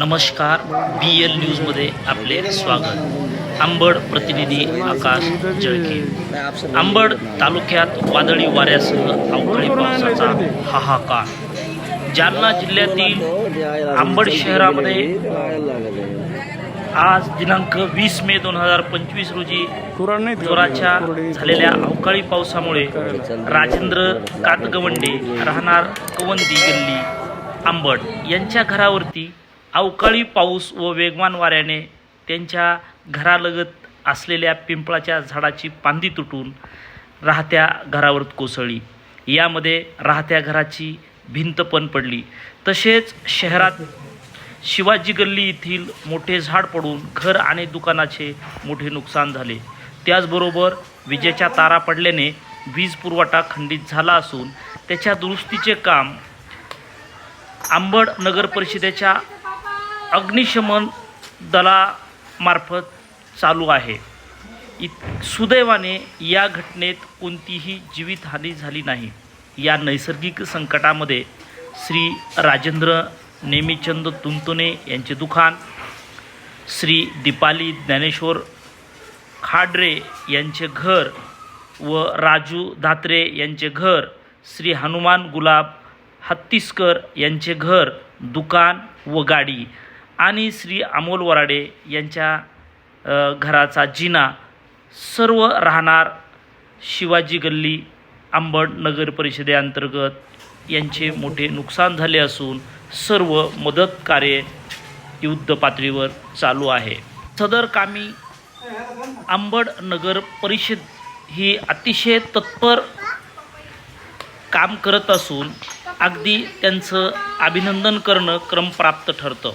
नमस्कार बी एल न्यूजमध्ये आपले स्वागत. आंबड प्रतिनिधी आकाश जळके. आंबड तालुक्यात वादळी वाऱ्यासह अवकाळी पावसाचा हाहाकार. जालना जिल्ह्यातील आंबड शहरामध्ये आज दिनांक वीस मे दोन हजार पंचवीस रोजी जोराच्या झालेल्या अवकाळी पावसामुळे राजेंद्र कातगवंडे राहणार कवंदी गल्ली आंबड यांच्या घरावरती अवकाळी पाऊस व वेगवान वाऱ्याने त्यांच्या घरालगत असलेल्या पिंपळाच्या झाडाची पांदी तुटून राहत्या घरावर कोसळली. यामध्ये राहत्या घराची भिंत पण पडली. तसेच शहरात शिवाजी गल्ली येथील मोठे झाड पडून घर आणि दुकानाचे मोठे नुकसान झाले. त्याचबरोबर विजेच्या तारा पडल्याने वीज पुरवठा खंडित झाला असून त्याच्या दुरुस्तीचे काम आंबड नगर परिषदेच्या अग्निशमन दलामार्फत चालू आहे. इत सुदैवाने या घटनेत कोणतीही जीवितहानी झाली नाही. या नैसर्गिक संकटामध्ये श्री राजेंद्र नेमीचंद तुंतुने यांचे दुकान श्री दीपाली ज्ञानेश्वर खाडरे यांचे घर व राजू धात्रे यांचे घर श्री हनुमान गुलाब हत्तीसकर यांचे घर दुकान व गाडी आणि श्री अमोल वराडे यांच्या घराचा जिना सर्व राहणार शिवाजी गल्ली आंबड नगर परिषदेअंतर्गत यांचे मोठे नुकसान झाले असून सर्व मदत कार्य युद्ध पातळीवर चालू आहे. सदर कामी आंबड नगर परिषद ही अतिशय तत्पर काम करत असून अगदी त्यांचं अभिनंदन करणं क्रमप्राप्त ठरतं.